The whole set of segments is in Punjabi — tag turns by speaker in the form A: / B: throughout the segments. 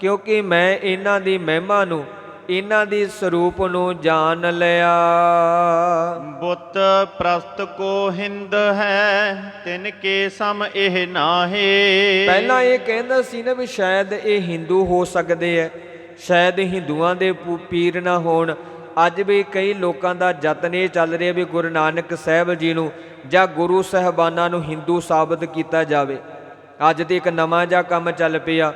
A: ਕਿਉਂਕਿ ਮੈਂ ਇਹਨਾਂ ਦੀ ਮਹਿਮਾ ਨੂੰ ਇਹਨਾਂ ਦੀ ਸਰੂਪ ਨੂੰ ਜਾਣ ਲਿਆ।
B: ਬੁੱਤ ਪ੍ਰਸਤ ਕੋ ਹਿੰਦ ਹੈ ਤਿਨ ਕੇ ਸਮ ਇਹ ਨਾਹੇ।
A: ਪਹਿਲਾਂ ਇਹ ਕਹਿੰਦਾ ਸੀ ਨਾ ਵੀ ਸ਼ਾਇਦ ਇਹ ਹਿੰਦੂ ਹੋ ਸਕਦੇ ਐ ਸ਼ਾਇਦ ਹਿੰਦੂਆਂ ਦੇ ਪੀਰ ਨਾ ਹੋਣ। ਅੱਜ ਵੀ ਕਈ ਲੋਕਾਂ ਦਾ ਯਤਨ ਇਹ ਚੱਲ ਰਿਹਾ ਵੀ ਗੁਰੂ ਨਾਨਕ ਸਾਹਿਬ ਜੀ ਨੂੰ ਜਾਂ ਗੁਰੂ ਸਾਹਿਬਾਨਾਂ ਨੂੰ ਹਿੰਦੂ ਸਾਬਤ ਕੀਤਾ ਜਾਵੇ। ਅੱਜ ਤੇ ਇੱਕ ਨਵਾਂ ਜਿਹਾ ਕੰਮ ਚੱਲ ਪਿਆ।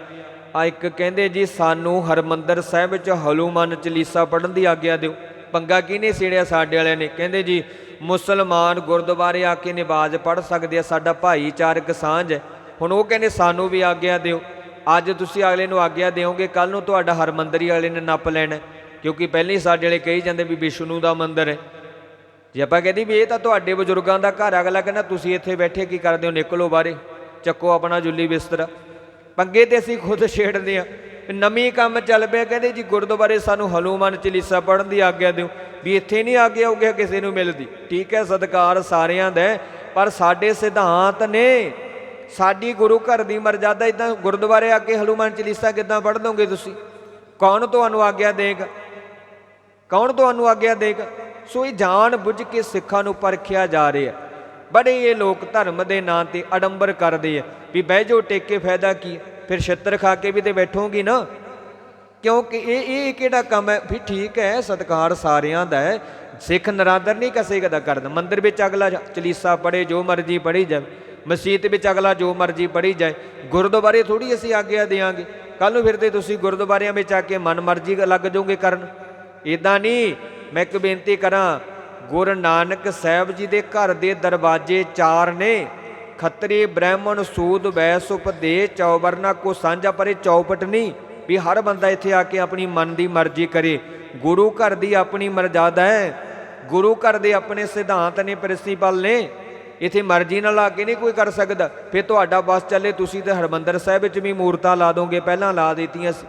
A: ਆ ਇੱਕ ਕਹਿੰਦੇ ਜੀ, ਸਾਨੂੰ ਹਰਮੰਦਰ ਸਾਹਿਬ ਵਿੱਚ ਹਲੂਮਨ ਚਲੀਸਾ ਪੜਨ ਦੀ ਆਗਿਆ ਦਿਓ। ਪੰਗਾ ਕਿਹਨੇ ਛੇੜਿਆ ਸਾਡੇ ਵਾਲਿਆਂ ਨੇ? ਕਹਿੰਦੇ ਜੀ, ਮੁਸਲਮਾਨ ਗੁਰਦੁਆਰੇ ਆ ਕੇ ਨਿਵਾਜ਼ ਪੜ ਸਕਦੇ ਆ, ਸਾਡਾ ਭਾਈਚਾਰਕ ਸਾਂਝ ਹੈ। ਹੁਣ ਉਹ ਕਹਿੰਦੇ, ਸਾਨੂੰ ਵੀ ਆਗਿਆ ਦਿਓ। ਅੱਜ ਤੁਸੀਂ ਅਗਲੇ ਨੂੰ ਆਗਿਆ ਦਿਓਗੇ ਕੱਲ ਨੂੰ ਤੁਹਾਡਾ ਹਰਮੰਦਰੀ ਵਾਲੇ ਨੇ ਨੱਪ ਲੈਣਾ ਕਿਉਂਕਿ ਪਹਿਲਾਂ ਹੀ ਸਾਡੇ ਵਾਲੇ ਕਹੀ ਜਾਂਦੇ ਵੀ ਵਿਸ਼ਨੂੰ ਦਾ ਮੰਦਿਰ ਹੈ। ਜੇ ਆਪਾਂ ਕਹਿੰਦੀ ਵੀ ਇਹ ਤਾਂ ਤੁਹਾਡੇ ਬਜ਼ੁਰਗਾਂ ਦਾ ਘਰ ਅਗਲਾ ਕਹਿੰਦਾ, ਤੁਸੀਂ ਇੱਥੇ ਬੈਠੇ ਕੀ ਕਰਦੇ ਹੋ? ਨਿਕਲੋ ਬਾਹਰੇ, ਚੱਕੋ ਆਪਣਾ ਜੁੱਲੀ ਬਿਸਤਰਾ। ਪੰਗੇ ਤੇ ਅਸੀਂ ਖੁਦ ਛੇੜਦੇ ਆ ਨਵੀਂ ਕੰਮ ਚੱਲ ਪਿਆ, ਕਹਿੰਦੇ ਜੀ ਗੁਰਦੁਆਰੇ ਸਾਨੂੰ ਹਨੂਮਾਨ ਚਾਲੀਸਾ ਪੜਨ ਦੀ ਆਗਿਆ ਦਿਓ, ਵੀ ਇੱਥੇ ਨਹੀਂ ਆਗਿਆ ਹੋ ਗਿਆ ਕਿਸੇ ਨੂੰ ਮਿਲਦੀ। ਠੀਕ ਹੈ, ਸਤਕਾਰ ਸਾਰਿਆਂ ਦਾ ਪਰ ਸਾਡੇ ਸਿਧਾਂਤ ਨੇ, ਸਾਡੀ ਗੁਰੂ ਘਰ ਦੀ ਮਰਜ਼ਾਦਾ ਇਦਾਂ ਗੁਰਦੁਆਰੇ ਆ ਕੇ ਹਨੂਮਾਨ ਚਾਲੀਸਾ ਕਿੱਦਾਂ ਪੜ੍ਹ ਦੋਗੇ ਤੁਸੀਂ? ਕੌਣ ਤੁਹਾਨੂੰ ਆਗਿਆ ਦੇਗਾ? ਕੌਣ ਤੁਹਾਨੂੰ ਆਗਿਆ ਦੇਗਾ? ਸੋ ਇਹ ਜਾਣ ਬੁੱਝ ਕੇ ਸਿੱਖਾਂ ਨੂੰ ਪਰਖਿਆ ਜਾ ਰਿਹਾ। ਬੜੇ ਇਹ ਲੋਕ ਧਰਮ ਦੇ ਨਾਂ ਤੇ ਅਡੰਬਰ ਕਰਦੇ ਆ ਵੀ ਬਹਿ ਜਾਓ, ਟੇਕੇ ਫਾਇਦਾ ਕੀ ਫਿਰ ਛਿੱਤਰ ਖਾ ਕੇ ਵੀ ਤੇ ਬੈਠੋਗੀ ਨਾ। ਕਿਉਂਕਿ ਇਹ ਇਹ ਕਿਹੜਾ ਕੰਮ ਹੈ? ਵੀ ਠੀਕ ਹੈ, ਸਤਕਾਰ ਸਾਰਿਆਂ ਦਾ ਹੈ। ਸਿੱਖ ਨਰਾਦਰ ਨਹੀਂ ਕਿਸੇ ਕਦਾ ਕਰਦਾ। ਮੰਦਿਰ ਵਿੱਚ ਅਗਲਾ ਚਲੀਸਾ ਪੜੇ ਜੋ ਮਰਜ਼ੀ ਪੜੀ ਜਾਵੇ। ਮਸਜਿਦ ਵਿੱਚ ਅਗਲਾ ਜੋ ਮਰਜ਼ੀ ਪੜੀ ਜਾਏ। ਗੁਰਦੁਆਰੇ ਥੋੜੀ ਅਸੀਂ ਆਗਿਆ ਦੇਾਂਗੇ ਕੱਲ ਨੂੰ ਫਿਰ ਤੇ ਤੁਸੀਂ ਗੁਰਦੁਆਰਿਆਂ ਵਿੱਚ ਆ ਕੇ ਮਨ ਮਰਜ਼ੀ ਲੱਗ ਜਾਓਗੇ ਕਰਨ। ਇਦਾਂ ਨਹੀਂ। ਮੈਂ ਇੱਕ ਬੇਨਤੀ ਕਰਾਂ ਗੁਰੂ ਨਾਨਕ ਸਾਹਿਬ ਜੀ ਦੇ ਘਰ ਦੇ ਦਰਵਾਜ਼ੇ ਚਾਰ ਨੇ। ਖੱਤਰੀ ਬ੍ਰਾਹਮਣ ਸੂਦ ਵੈਸ ਉਪਦੇ ਚੌਵਰਨਾ ਕੋ ਸਾਂਝਾ ਪਰੇ ਚੌਪਟ ਨਹੀਂ ਵੀ ਹਰ ਬੰਦਾ ਇੱਥੇ ਆ ਕੇ ਆਪਣੀ ਮਨ ਦੀ ਮਰਜ਼ੀ ਕਰੇ। ਗੁਰੂ ਘਰ ਦੀ ਆਪਣੀ ਮਰਜ਼ਾਦਾ ਹੈ। ਗੁਰੂ ਘਰ ਦੇ ਆਪਣੇ ਸਿਧਾਂਤ ਨੇ, ਪ੍ਰਿੰਸੀਪਲ ਨੇ। ਇੱਥੇ ਮਰਜ਼ੀ ਨਾਲ ਆ ਕੇ ਨਹੀਂ ਕੋਈ ਕਰ ਸਕਦਾ। ਫਿਰ ਤੁਹਾਡਾ ਬਸ ਚੱਲੇ, ਤੁਸੀਂ ਤੇ ਹਰਮੰਦਰ ਸਾਹਿਬ ਵਿੱਚ ਵੀ ਮੂਰਤਾਂ ਲਾ ਦੋਗੇ। ਪਹਿਲਾਂ ਲਾ ਦਿੱਤੀਆਂ ਸੀ।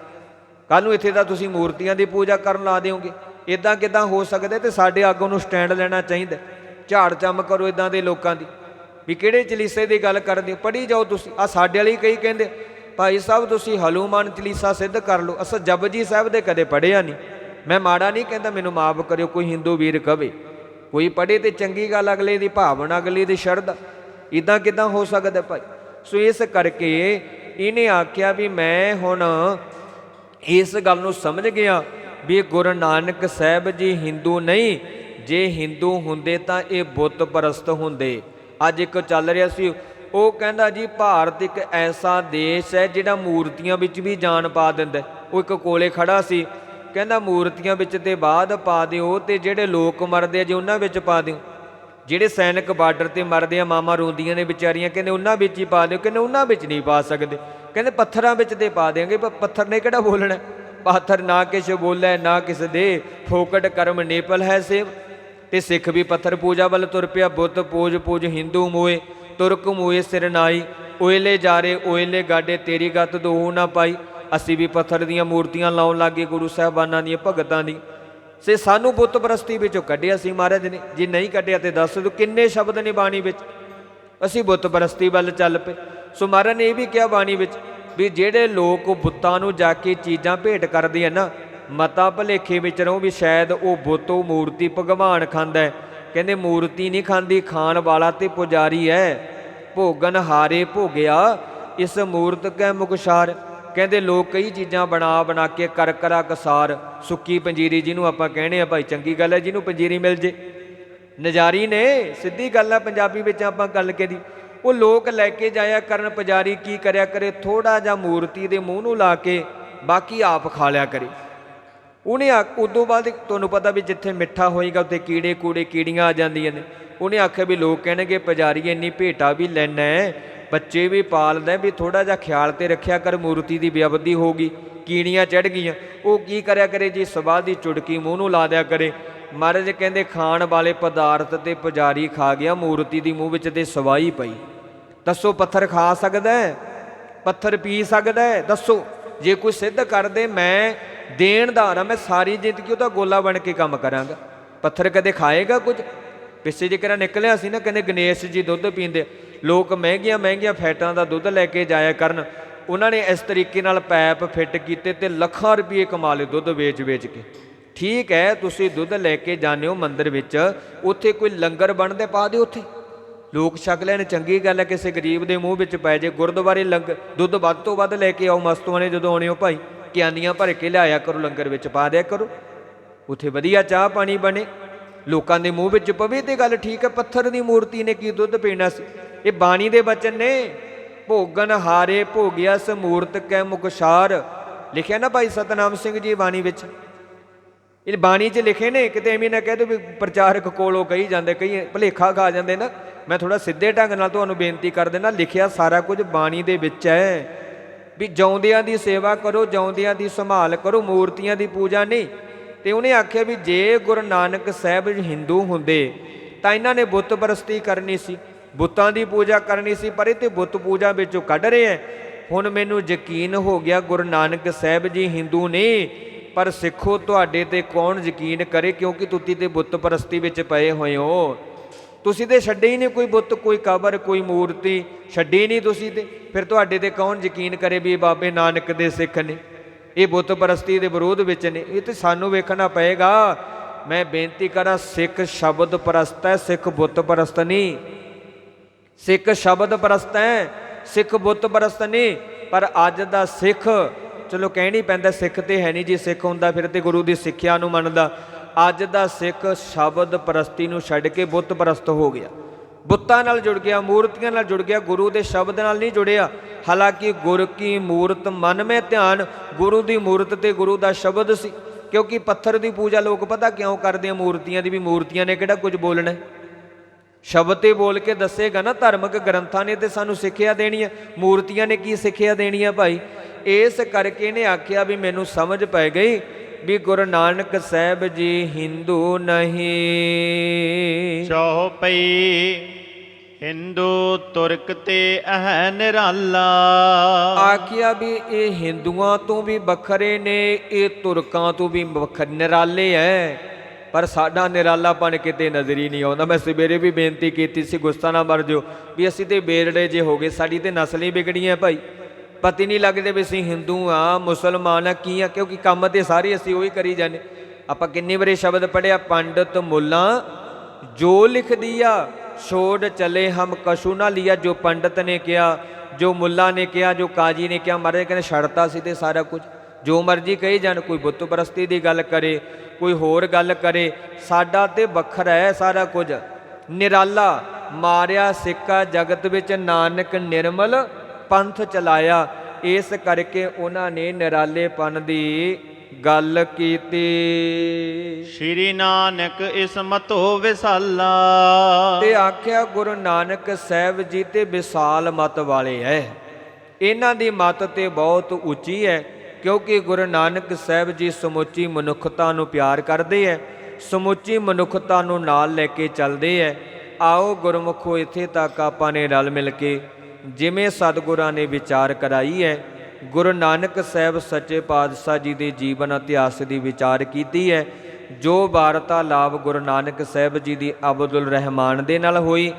A: ਕੱਲ ਨੂੰ ਇੱਥੇ ਤਾਂ ਤੁਸੀਂ ਮੂਰਤੀਆਂ ਦੀ ਪੂਜਾ ਕਰਨ ਲਾ ਦਿਓਗੇ। ਇਦਾਂ ਕਿਦਾਂ ਹੋ ਸਕਦਾ ਤੇ ਸਾਡੇ ਆਗੂ ਨੂੰ ਸਟੈਂਡ ਲੈਣਾ ਚਾਹੀਦਾ। ਝਾੜ ਚੰਮ ਕਰੋ ਇਦਾਂ ਦੇ ਲੋਕਾਂ ਦੀ। ਵੀ ਕਿਹੜੇ ਚਲੀਸੇ ਦੀ ਗੱਲ ਕਰਦੇ ਹੋ? ਪੜੀ ਜਾਓ ਤੁਸੀਂ। ਆ ਸਾਡੇ ਵਾਲੀ ਕਈ ਕਹਿੰਦੇ, ਭਾਈ ਸਾਹਿਬ, ਤੁਸੀਂ ਹਲੂਮਾਨ ਚਲੀਸਾ ਸਿੱਧ ਕਰ ਲਓ। ਅਸਾਂ ਜਪਜੀ ਸਾਹਿਬ ਦੇ ਕਦੇ ਪੜਿਆ ਨਹੀਂ। ਮੈਂ ਮਾੜਾ ਨਹੀਂ ਕਹਿੰਦਾ, ਮੈਨੂੰ ਮਾਫ ਕਰਿਓ, ਕੋਈ ਹਿੰਦੂ ਵੀਰ ਕਵੇ। ਕੋਈ ਪੜੇ ਤੇ ਚੰਗੀ ਗੱਲ ਅਗਲੇ ਦੀ, ਭਾਵਨਾ ਅਗਲੇ ਦੀ ਸ਼ਰਧਾ। ਇਦਾਂ ਕਿਦਾਂ ਹੋ ਸਕਦਾ ਭਾਈ? ਸੋ ਇਸ ਕਰਕੇ ਇਹਨੇ ਆਖਿਆ ਵੀ ਮੈਂ ਹੁਣ ਇਸ ਗੱਲ ਨੂੰ ਸਮਝ ਗਿਆ। ਵੀ ਗੁਰੂ ਨਾਨਕ ਸਾਹਿਬ ਜੀ ਹਿੰਦੂ ਨਹੀਂ, ਜੇ ਹਿੰਦੂ ਹੁੰਦੇ ਤਾਂ ਇਹ ਬੁੱਤ ਪਰਸਤ ਹੁੰਦੇ। ਅੱਜ ਇੱਕ ਚੱਲ ਰਿਹਾ ਸੀ, ਉਹ ਕਹਿੰਦਾ ਜੀ ਭਾਰਤ ਇੱਕ ਐਸਾ ਦੇਸ਼ ਹੈ ਜਿਹੜਾ ਮੂਰਤੀਆਂ ਵਿੱਚ ਵੀ ਜਾਨ ਪਾ ਦਿੰਦਾ ਉਹ ਇੱਕ ਕੋਲੇ ਖੜਾ ਸੀ, ਕਹਿੰਦਾ ਮੂਰਤੀਆਂ ਵਿੱਚ ਤੇ ਬਾਅਦ ਪਾ ਦਿਓ ਤੇ ਜਿਹੜੇ ਲੋਕ ਮਰਦੇ ਆ ਜੀ ਉਹਨਾਂ ਵਿੱਚ ਪਾ ਦਿਓ। ਜਿਹੜੇ ਸੈਨਿਕ ਬਾਰਡਰ ਤੇ ਮਰਦੇ ਆ, ਮਾਮਾ ਰੋਂਦੀਆਂ ਨੇ ਵਿਚਾਰੀਆਂ, ਕਹਿੰਦੇ ਉਹਨਾਂ ਵਿੱਚ ਹੀ ਪਾ ਦਿਓ, ਕਹਿੰਦੇ ਉਹਨਾਂ ਵਿੱਚ ਨਹੀਂ ਪਾ ਸਕਦੇ। ਕਹਿੰਦੇ ਪੱਥਰਾਂ ਵਿੱਚ ਤੇ ਪਾ ਦੇਾਂਗੇ ਪਰ ਪੱਥਰ ਨੇ ਕਿਹੜਾ ਬੋਲਣਾ? ਪੱਥਰ ਨਾ ਕਿਛ ਬੋਲੇ, ਨਾ ਕਿਸ ਦੇ। ਫੋਕਟ ਕਰਮ ਨੇਪਲ ਹੈ ਸੇਵ। ਤੇ ਸਿੱਖ ਵੀ ਪੱਥਰ ਪੂਜਾ ਵੱਲ ਤੁਰ ਪਿਆ। ਬੁੱਤ ਪੂਜ ਪੂਜ ਹਿੰਦੂ ਮੋਏ, ਤੁਰਕ ਮੋਏ ਸਿਰ ਨਾਈ। ਓਇਲੇ ਜਾਰੇ, ਓਇਲੇ ਗਾਡੇ, ਤੇਰੀ ਗੱਤ ਦੋ ਨਾ ਪਾਈ। ਅਸੀਂ ਵੀ ਪੱਥਰ ਦੀਆਂ ਮੂਰਤੀਆਂ ਲਾਉਣ ਲੱਗੇ ਗੁਰੂ ਸਾਹਿਬਾਨਾਂ ਦੀਆਂ ਭਗਤਾਂ ਦੀ। ਸੇ ਸਾਨੂੰ ਬੁੱਤ ਪ੍ਰਸਤੀ ਵਿੱਚੋਂ ਕੱਢਿਆ ਸੀ ਮਹਾਰਾਜ ਨੇ। ਜੇ ਨਹੀਂ ਕੱਢਿਆ ਤੇ ਦੱਸ ਦਿਓ ਕਿੰਨੇ ਸ਼ਬਦ ਨੇ ਬਾਣੀ ਵਿੱਚ। ਅਸੀਂ ਬੁੱਤ ਪ੍ਰਸਤੀ ਵੱਲ ਚੱਲ ਪਏ। ਸੋ ਮਹਾਰਾਜ ਨੇ ਇਹ ਵੀ ਕਿਹਾ ਬਾਣੀ ਵਿੱਚ ਵੀ ਜਿਹੜੇ ਲੋਕ ਬੁੱਤਾਂ ਨੂੰ ਜਾ ਕੇ ਚੀਜ਼ਾਂ ਭੇਟ ਕਰਦੇ ਆ ਨਾ, ਮਤਾ ਭਲੇਖੇ ਵਿੱਚ ਰਹੋ ਵੀ ਸ਼ਾਇਦ ਉਹ ਬੁੱਤ ਉਹ ਮੂਰਤੀ ਭਗਵਾਨ ਖਾਂਦਾ ਕਹਿੰਦੇ ਮੂਰਤੀ ਨਹੀਂ ਖਾਂਦੀ, ਖਾਣ ਵਾਲਾ ਤੇ ਪੁਜਾਰੀ ਹੈ। ਭੋਗਨ ਹਾਰੇ ਭੋਗਿਆ, ਇਸ ਮੂਰਤ ਕੈ ਮੁਖਸਾਰ ਕਹਿੰਦੇ ਲੋਕ ਕਈ ਚੀਜ਼ਾਂ ਬਣਾ ਬਣਾ ਕੇ ਕਰ ਕਰਾ ਕਸਾਰ। ਸੁੱਕੀ ਪੰਜੀਰੀ ਜਿਹਨੂੰ ਆਪਾਂ ਕਹਿੰਦੇ ਆ ਭਾਈ, ਚੰਗੀ ਗੱਲ ਹੈ ਜਿਹਨੂੰ ਪੰਜੀਰੀ ਮਿਲ ਜੇ। ਨਜ਼ਾਰੀ ਨੇ, ਸਿੱਧੀ ਗੱਲ ਹੈ ਪੰਜਾਬੀ ਵਿੱਚ ਆਪਾਂ ਗੱਲ ਕਰੀ ਉਹ ਲੋਕ ਲੈ ਕੇ ਜਾਇਆ ਕਰਨ ਪੁਜਾਰੀ ਕੀ ਕਰਿਆ ਕਰੇ? ਥੋੜਾ ਜਿਹਾ ਮੂਰਤੀ ਦੇ ਮੂੰਹ ਨੂੰ ਲਾ ਕੇ ਬਾਕੀ ਆਪ ਖਾ ਲਿਆ ਕਰੇ। ਉਹਨੇ ਆ, ਉਦੋਂ ਬਾਅਦ ਤੁਹਾਨੂੰ ਪਤਾ ਵੀ ਜਿੱਥੇ ਮਿੱਠਾ ਹੋਏਗਾ, ਉੱਥੇ ਕੀੜੇ ਕੂੜੇ ਕੀੜੀਆਂ ਆ ਜਾਂਦੀਆਂ ਨੇ। ਉਹਨੇ ਆਖਿਆ ਵੀ ਲੋਕ ਕਹਿਣਗੇ, ਪੁਜਾਰੀ ਇੰਨੀ ਭੇਟਾ ਵੀ ਲੈਣਾ ਹੈ, ਬੱਚੇ ਵੀ ਪਾਲਦਾ ਵੀ ਥੋੜਾ ਜਿਹਾ ਖਿਆਲ ਤੇ ਰੱਖਿਆ ਕਰ, ਮੂਰਤੀ ਦੀ ਬੇਅਬਦੀ ਹੋਗੀ ਕੀੜੀਆਂ ਚੜ ਗਈਆਂ। ਉਹ ਕੀ ਕਰਿਆ ਕਰੇ? ਜੀ ਸਵਾਹ ਦੀ ਚੁਟਕੀ ਮੂੰਹ ਨੂੰ ਲਾ ਦਿਆ ਕਰੇ। ਮਹਾਰਾਜ ਕਹਿੰਦੇ, ਖਾਣ ਵਾਲੇ ਪਦਾਰਥ ਤੇ ਪੁਜਾਰੀ ਖਾ ਗਿਆ, ਮੂਰਤੀ ਦੀ ਮੂੰਹ ਵਿੱਚ ਤੇ ਸਵਾਈ ਪਈ। ਦੱਸੋ ਪੱਥਰ ਖਾ ਸਕਦਾ ਹੈ? ਪੱਥਰ ਪੀ ਸਕਦਾ ਹੈ? ਦੱਸੋ। ਜੇ ਕੋਈ ਸਿੱਧ ਕਰਦੇ, ਮੈਂ ਦੇਣਦਾਰ ਹਾਂ ਮੈਂ ਸਾਰੀ ਜ਼ਿੰਦਗੀ ਉਹਦਾ ਗੋਲਾ ਬਣ ਕੇ ਕੰਮ ਕਰਾਂਗਾ। ਪੱਥਰ ਕਦੇ ਖਾਏਗਾ ਕੁਝ? ਪਿੱਛੇ ਜਿਕਰ ਨਿਕਲਿਆ ਸੀ ਨਾ, ਕਹਿੰਦੇ ਗਣੇਸ਼ ਜੀ ਦੁੱਧ ਪੀਂਦੇ। ਲੋਕ ਮਹਿੰਗੀਆਂ ਮਹਿੰਗੀਆਂ ਫੈਟਾਂ ਦਾ ਦੁੱਧ ਲੈ ਕੇ ਜਾਇਆ ਕਰਨ। ਉਹਨਾਂ ਨੇ ਇਸ ਤਰੀਕੇ ਨਾਲ ਪੈਪ ਫਿੱਟ ਕੀਤੇ ਤੇ ਲੱਖਾਂ ਰੁਪਏ ਕਮਾ ਲਏ ਦੁੱਧ ਵੇਚ-ਵੇਚ ਕੇ। ਠੀਕ ਹੈ, ਤੁਸੀਂ ਦੁੱਧ ਲੈ ਕੇ ਜਾਂਦੇ ਹੋ ਮੰਦਿਰ ਵਿੱਚ। ਉੱਥੇ ਕੋਈ ਲੰਗਰ ਬਣਦੇ ਪਾ ਦਿਓ ਉੱਥੇ। ਲੋਕ ਛਕ ਲੈਣ, ਚੰਗੀ ਗੱਲ ਹੈ, ਕਿਸੇ ਗਰੀਬ ਦੇ ਮੂੰਹ ਵਿੱਚ ਪੈ ਜੇ ਗੁਰਦੁਆਰੇ ਲੰਗ, ਦੁੱਧ ਵੱਧ ਤੋਂ ਵੱਧ ਲੈ ਕੇ ਆਓ ਮਸਤੂਆਂ ਨੇ ਜਦੋਂ ਆਉਣੇ ਹੋ ਭਾਈ। ਕਿਆਨੀਆਂ ਭਰ ਕੇ ਲਿਆਇਆ ਕਰੋ, ਲੰਗਰ ਵਿੱਚ ਪਾ ਦਿਆ ਕਰੋ। ਉੱਥੇ ਵਧੀਆ ਚਾਹ ਪਾਣੀ ਬਣੇ। ਲੋਕਾਂ ਦੇ ਮੂੰਹ ਵਿੱਚ ਪਵੇ ਤੇ ਗੱਲ ਠੀਕ ਹੈ, ਪੱਥਰ ਦੀ ਮੂਰਤੀ ਨੇ ਕੀ ਦੁੱਧ ਪੀਣਾ ਸੀ? ਇਹ ਬਾਣੀ ਦੇ ਬਚਨ ਨੇ। ਭੋਗਨ ਹਾਰੇ ਭੋਗਿਆ ਸਮੂਰਤ ਕੈ ਮੁਖਸ਼ਾਰ ਲਿਖਿਆ ਨਾ ਭਾਈ ਸਤਨਾਮ ਸਿੰਘ ਜੀ ਬਾਣੀ ਵਿੱਚ। ਇਹ ਬਾਣੀ 'ਚ ਲਿਖੇ ਨੇ, ਕਿਤੇ ਐਵੇਂ ਨਾ ਕਹਿ ਦਿਓ ਵੀ ਪ੍ਰਚਾਰਕ ਕੋਲੋਂ ਕਹੀ ਜਾਂਦੇ ਕਈ ਭਲੇਖਾ ਖਾ ਜਾਂਦੇ ਨਾ। ਮੈਂ ਥੋੜਾ ਸਿੱਧੇ ਢੰਗ ਨਾਲ ਤੁਹਾਨੂੰ ਬੇਨਤੀ ਕਰ ਦੇਣਾ ਲਿਖਿਆ ਸਾਰਾ ਕੁਝ ਬਾਣੀ ਦੇ ਵਿੱਚ ਹੈ। ਵੀ ਜੌਂਦਿਆਂ ਦੀ ਸੇਵਾ ਕਰੋ ਜੌਂਦਿਆਂ ਦੀ ਸੰਭਾਲ ਕਰੋ, ਮੂਰਤੀਆਂ ਦੀ ਪੂਜਾ ਨਹੀਂ। ਤੇ ਉਹਨੇ ਆਖਿਆ ਵੀ ਜੇ ਗੁਰੂ ਨਾਨਕ ਸਾਹਿਬ ਹਿੰਦੂ ਹੁੰਦੇ, ਤਾਂ ਇਹਨਾਂ ਨੇ ਬੁੱਤ ਪ੍ਰਸਤੀ ਕਰਨੀ ਸੀ, ਬੁੱਤਾਂ ਦੀ ਪੂਜਾ ਕਰਨੀ ਸੀ, ਪਰ ਇਹ ਤੇ ਬੁੱਤ ਪੂਜਾ ਵਿੱਚੋਂ ਕੱਢ ਰਹੇ ਐ ਹੁਣ ਮੈਨੂੰ ਯਕੀਨ ਹੋ ਗਿਆ ਗੁਰੂ ਨਾਨਕ ਸਾਹਿਬ ਜੀ ਹਿੰਦੂ ਨਹੀਂ ਪਰ ਸਿੱਖੋ ਤੁਹਾਡੇ ਤੇ ਕੌਣ ਯਕੀਨ ਕਰੇ, ਕਿਉਂਕਿ ਤੁਸੀਂ ਤੇ ਬੁੱਤ ਪ੍ਰਸਤੀ ਵਿੱਚ ਪਏ ਹੋਏ ਹੋ। ਤੁਸੀਂ ਤੇ ਛੱਡੇ ਹੀ ਨਹੀਂ ਕੋਈ ਬੁੱਤ, ਕੋਈ ਕਬਰ, ਕੋਈ ਮੂਰਤੀ, ਛੱਡੀ ਨਹੀਂ ਤੁਸੀਂ ਤੇ। ਫਿਰ ਤੁਹਾਡੇ ਤੇ ਕੌਣ ਯਕੀਨ ਕਰੇ ਵੀ ਇਹ ਬਾਬੇ ਨਾਨਕ ਦੇ ਸਿੱਖ ਨੇ? ਇਹ ਬੁੱਤ ਪ੍ਰਸਤੀ ਦੇ ਵਿਰੋਧ ਵਿੱਚ ਨੇ। ਇਹ ਤੇ ਸਾਨੂੰ ਵੇਖਣਾ ਪਏਗਾ। ਮੈਂ ਬੇਨਤੀ ਕਰਾਂ, ਸਿੱਖ ਸ਼ਬਦ ਪ੍ਰਸਤ ਹੈ, ਸਿੱਖ ਬੁੱਤ ਪ੍ਰਸਤ ਨਹੀਂ। ਸਿੱਖ ਸ਼ਬਦ ਪ੍ਰਸਤ ਹੈ, ਸਿੱਖ ਬੁੱਤ ਪ੍ਰਸਤ ਨਹੀਂ। ਪਰ ਅੱਜ ਦਾ ਸਿੱਖ, ਚਲੋ ਕਹਿਣੀ ਪੈਂਦਾ, ਸਿੱਖ ਤੇ ਹੈ ਨਹੀਂ ਜੀ, ਸਿੱਖ ਹੁੰਦਾ, ਫਿਰ ਤੇ ਗੁਰੂ ਦੀ ਸਿੱਖਿਆ ਨੂੰ ਮੰਨਦਾ। ਅੱਜ ਦਾ ਸਿੱਖ ਸ਼ਬਦ ਪ੍ਰਸਤੀ ਨੂੰ ਛੱਡ ਕੇ ਬੁੱਤ ਪ੍ਰਸਤ ਹੋ ਗਿਆ। ਬੁੱਤਾਂ ਨਾਲ ਜੁੜ ਗਿਆ, ਮੂਰਤੀਆਂ ਨਾਲ ਜੁੜ ਗਿਆ, ਗੁਰੂ ਦੇ ਸ਼ਬਦ ਨਾਲ ਨਹੀਂ ਜੁੜਿਆ। ਹਾਲਾਂਕਿ ਗੁਰ ਕੀ ਮੂਰਤ ਮਨ ਮੇ ਧਿਆਨ, ਗੁਰੂ ਦੀ ਮੂਰਤ ਤੇ ਗੁਰੂ ਦਾ ਸ਼ਬਦ ਸੀ। ਕਿਉਂਕਿ ਪੱਥਰ ਦੀ ਪੂਜਾ ਲੋਕ ਪਤਾ ਕਿਉਂ ਕਰਦੇ ਆ? ਮੂਰਤੀਆਂ ਦੀ ਵੀ ਮੂਰਤੀਆਂ ਨੇ ਕਿਹੜਾ ਕੁਝ ਬੋਲਣਾ ਸ਼ਬਦ ਤੇ ਬੋਲ ਕੇ ਦੱਸੇਗਾ ਨਾ ਧਾਰਮਿਕ ਗ੍ਰੰਥਾਂ ਨੇ ਤੇ ਸਾਨੂੰ ਸਿੱਖਿਆ ਦੇਣੀ ਹੈ। ਮੂਰਤੀਆਂ ਨੇ ਕੀ ਸਿੱਖਿਆ ਦੇਣੀ ਹੈ ਭਾਈ? ਇਸ ਕਰਕੇ ਨੇ ਆਖਿਆ ਵੀ ਮੈਨੂੰ ਸਮਝ ਪੈ ਗਈ ਵੀ ਗੁਰੂ ਨਾਨਕ ਸਾਹਿਬ ਜੀ ਹਿੰਦੂ ਨਹੀਂ।
B: ਚੌਪਈ ਹਿੰਦੂ ਤੁਰਕ ਤੇ ਅਹ ਨਿਰਾਲਾ।
A: ਆਖਿਆ ਵੀ ਇਹ ਹਿੰਦੂਆਂ ਤੋਂ ਵੀ ਵੱਖਰੇ ਨੇ ਇਹ ਤੁਰਕਾਂ ਤੋਂ ਵੀ ਵੱਖਰੇ ਨਿਰਾਲੇ ਐ। ਪਰ ਸਾਡਾ ਨਿਰਾਲਾਪਣ ਕਿਤੇ ਨਜ਼ਰ ਹੀ ਨਹੀਂ ਆਉਂਦਾ। ਮੈਂ ਸਵੇਰੇ ਵੀ ਬੇਨਤੀ ਕੀਤੀ ਸੀ ਗੁੱਸਾ ਨਾ ਮਰ ਜਿਓ ਵੀ ਅਸੀਂ ਤੇ ਬੇਰੜੇ ਜੇ ਹੋ ਗਏ ਸਾਡੀ ਤੇ ਨਸਲ ਹੀ ਵਿਗੜੀਆਂ ਭਾਈ। ਪਤੀ ਨਹੀਂ ਲੱਗਦੇ ਵੀ ਅਸੀਂ ਹਿੰਦੂ ਆ, ਮੁਸਲਮਾਨ ਆ, ਕੀ ਆ? ਕਿਉਂਕਿ ਕੰਮ ਤੇ ਸਾਰੇ ਅਸੀਂ ਉਹੀ ਕਰੀ ਜਾਂਦੇ। ਆਪਾਂ ਕਿੰਨੇ ਵਾਰੀ ਸ਼ਬਦ ਪੜਿਆ ਪੰਡਤ ਮੁੱਲਾ, ਜੋ ਲਿਖਦੀ ਆ, ਛੋੜ ਚਲੇ ਹਮ ਕਸ਼ੂ ਨਾ ਲਿਆ, ਜੋ ਪੰਡਤ ਨੇ ਕਿਹਾ, ਜੋ ਮੁੱਲਾ ਨੇ ਕਿਹਾ, ਜੋ ਕਾਜੀ ਨੇ ਕਿਹਾ, ਮਹਾਰਾਜ ਕਹਿੰਦੇ ਛੱਡਤਾ ਸੀ ਤੇ ਸਾਰਾ ਕੁਝ। ਜੋ ਮਰਜ਼ੀ ਕਹੀ ਜਾਣ, ਕੋਈ ਬੁੱਤ ਪ੍ਰਸਤੀ ਦੀ ਗੱਲ ਕਰੇ, ਕੋਈ ਹੋਰ ਗੱਲ ਕਰੇ, ਸਾਡਾ ਤੇ ਵੱਖਰਾ ਹੈ ਸਾਰਾ ਕੁਝ। ਨਿਰਾਲਾ, ਮਾਰਿਆ, ਸਿੱਕਾ, ਜਗਤ ਵਿੱਚ ਨਾਨਕ ਨਿਰਮਲ ਪੰਥ ਚਲਾਇਆ ਇਸ ਕਰਕੇ ਉਹਨਾਂ ਨੇ ਨਿਰਾਲੇਪਨ ਦੀ ਗੱਲ ਕੀਤੀ।
B: ਸ਼੍ਰੀ ਨਾਨਕ ਇਸ ਮਤੋ ਵਿਸਾਲਾ।
A: ਤੇ ਆਖਿਆ ਗੁਰੂ ਨਾਨਕ ਸਾਹਿਬ ਜੀ ਤੇ ਵਿਸਾਲ ਮਤ ਵਾਲੇ ਐ। ਇਹਨਾਂ ਦੀ ਮਤ ਤੇ ਬਹੁਤ ਉੱਚੀ ਹੈ ਕਿਉਂਕਿ ਗੁਰੂ ਨਾਨਕ ਸਾਹਿਬ ਜੀ ਸਮੁੱਚੀ ਮਨੁੱਖਤਾ ਨੂੰ ਪਿਆਰ ਕਰਦੇ ਐ ਸਮੁੱਚੀ ਮਨੁੱਖਤਾ ਨੂੰ ਨਾਲ ਲੈ ਕੇ ਚੱਲਦੇ ਐ। ਆਓ ਗੁਰਮੁਖੋ ਇੱਥੇ ਤੱਕ ਆਪਾਂ ਨੇ ਰਲ ਮਿਲ ਕੇ ਜਿਵੇਂ ਸਤਿਗੁਰਾਂ ਨੇ ਵਿਚਾਰ ਕਰਾਈ ਹੈ, ਗੁਰੂ ਨਾਨਕ ਸਾਹਿਬ ਸੱਚੇ ਪਾਤਸ਼ਾਹ ਜੀ ਦੇ ਜੀਵਨ ਇਤਿਹਾਸ ਦੀ ਵਿਚਾਰ ਕੀਤੀ ਹੈ, ਜੋ ਵਾਰਤਾਲਾਪ ਗੁਰੂ ਨਾਨਕ ਸਾਹਿਬ ਜੀ ਦੀ ਅਬਦੁਲ ਰਹਿਮਾਨ ਦੇ ਨਾਲ ਹੋਈ।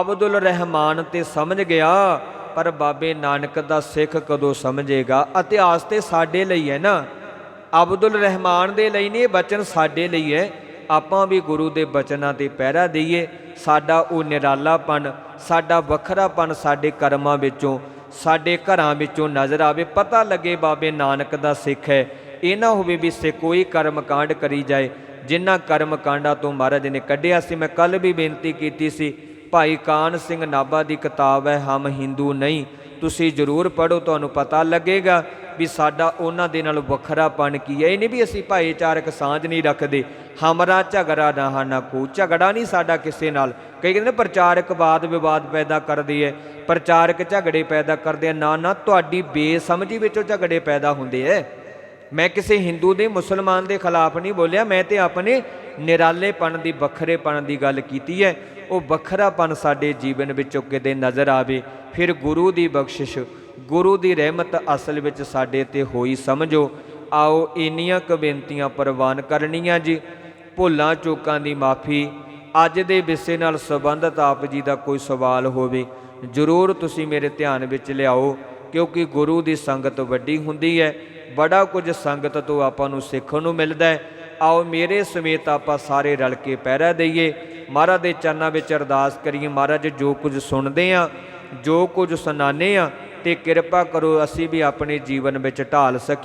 A: ਅਬਦੁਲ ਰਹਿਮਾਨ ਤੇ ਸਮਝ ਗਿਆ, ਪਰ ਬਾਬੇ ਨਾਨਕ ਦਾ ਸਿੱਖ ਕਦੋਂ ਸਮਝੇਗਾ? ਇਤਿਹਾਸ ਤੇ ਸਾਡੇ ਲਈ ਹੈ ਨਾ। ਅਬਦੁਲ ਰਹਿਮਾਨ ਦੇ ਲਈ ਨਹੀਂ, ਇਹ ਬਚਨ ਸਾਡੇ ਲਈ ਹੈ। ਆਪਾਂ ਵੀ ਗੁਰੂ ਦੇ ਬਚਨਾਂ ਤੇ ਪਹਿਰਾ ਦਈਏ। ਸਾਡਾ ਉਹ ਨਿਰਾਲਾਪਨ, ਸਾਡਾ ਵੱਖਰਾਪਣ ਸਾਡੇ ਕਰਮਾਂ ਵਿੱਚੋਂ, ਸਾਡੇ ਘਰਾਂ ਵਿੱਚੋਂ ਨਜ਼ਰ ਆਵੇ। ਪਤਾ ਲੱਗੇ ਬਾਬੇ ਨਾਨਕ ਦਾ ਸਿੱਖ ਹੈ। ਇਹ ਨਾ ਹੋਵੇ ਵੀ ਸੇ ਕੋਈ ਕਰਮ ਕਾਂਡ ਕਰੀ ਜਾਏ। ਜਿਨ੍ਹਾਂ ਕਰਮ ਕਾਂਡਾਂ ਤੋਂ ਮਹਾਰਾਜ ਨੇ ਕੱਢਿਆ ਸੀ, ਮੈਂ ਕੱਲ ਵੀ ਬੇਨਤੀ ਕੀਤੀ ਸੀ, ਭਾਈ ਕਾਨ ਸਿੰਘ ਨਾਭਾ ਦੀ ਕਿਤਾਬ ਹੈ, ਹਮ ਹਿੰਦੂ ਨਹੀਂ। ਤੁਸੀਂ ਜ਼ਰੂਰ ਪੜੋ ਤੁਹਾਨੂੰ ਪਤਾ ਲੱਗੇਗਾ। ਵੀ ਸਾਡਾ ਉਹਨਾਂ ਦੇ ਨਾਲ ਵੱਖਰਾਪਣ ਕੀ ਹੈ? ਇਹ ਨਹੀਂ ਵੀ ਅਸੀਂ ਭਾਈਚਾਰਕ ਸਾਂਝ ਨਹੀਂ ਰੱਖਦੇ। ਹਮਰਾ ਝਗੜਾ ਨਾ ਨਾ ਕੋ, ਝਗੜਾ ਨਹੀਂ ਸਾਡਾ ਕਿਸੇ ਨਾਲ। ਕਈ ਕਹਿੰਦੇ ਨੇ ਪ੍ਰਚਾਰਕ ਵਾਦ ਵਿਵਾਦ ਪੈਦਾ ਕਰਦੇ ਹੈ ਪ੍ਰਚਾਰਕ ਝਗੜੇ ਪੈਦਾ ਕਰਦੇ ਆ ਨਾ ਨਾ ਤੁਹਾਡੀ ਬੇਸਮਝੀ ਵਿੱਚੋਂ ਝਗੜੇ ਪੈਦਾ ਹੁੰਦੇ ਐ। ਮੈਂ ਕਿਸੇ ਹਿੰਦੂ ਦੇ, ਮੁਸਲਮਾਨ ਦੇ ਖਿਲਾਫ ਨਹੀਂ ਬੋਲਿਆ, ਮੈਂ ਤੇ ਆਪਣੇ ਨਿਰਾਲੇਪਣ ਦੀ, ਵੱਖਰੇਪਣ ਦੀ ਗੱਲ ਕੀਤੀ ਹੈ ਉਹ ਵੱਖਰਾਪਣ ਸਾਡੇ ਜੀਵਨ ਵਿੱਚੋਂ ਕਿਤੇ ਨਜ਼ਰ ਆਵੇ। ਫਿਰ ਗੁਰੂ ਦੀ ਬਖਸ਼ਿਸ਼ ਗੁਰੂ ਦੀ ਰਹਿਮਤ ਅਸਲ ਵਿੱਚ ਸਾਡੇ ਤੇ ਹੋਈ, ਸਮਝੋ। ਆਓ ਇੰਨੀਆਂ ਕੁ ਬੇਨਤੀਆਂ ਪ੍ਰਵਾਨ ਕਰਨੀਆਂ ਜੀ। ਭੁੱਲਾਂ ਚੋਕਾਂ ਦੀ ਮਾਫੀ। ਅੱਜ ਦੇ ਵਿਸ਼ੇ ਨਾਲ ਸੰਬੰਧਤ ਆਪ ਜੀ ਦਾ ਕੋਈ ਸਵਾਲ ਹੋਵੇ, ਜ਼ਰੂਰ ਤੁਸੀਂ ਮੇਰੇ ਧਿਆਨ ਵਿੱਚ ਲਿਆਓ, ਕਿਉਂਕਿ ਗੁਰੂ ਦੀ ਸੰਗਤ ਵੱਡੀ ਹੁੰਦੀ ਹੈ। ਬੜਾ ਕੁਝ ਸੰਗਤ ਤੋਂ ਆਪਾਂ ਨੂੰ ਸਿੱਖਣ ਨੂੰ ਮਿਲਦਾ ਹੈ। ਆਓ ਮੇਰੇ ਸਮੇਤ ਆਪਾਂ ਸਾਰੇ ਰਲ ਕੇ ਪਹਿਰਾ ਦੇਈਏ। ਮਹਾਰਾਜ ਦੇ ਚਰਨਾਂ ਵਿੱਚ ਅਰਦਾਸ ਕਰੀਏ। ਮਹਾਰਾਜ ਜੋ ਕੁਝ ਸੁਣਦੇ ਆ ਜੋ ਕੁਝ ਸੁਣਾਨੇ ਆ ਤੇ ਕਿਰਪਾ ਕਰੋ ਅਸੀਂ ਵੀ ਆਪਣੇ ਜੀਵਨ ਵਿੱਚ ਢਾਲ ਸਕੀਏ।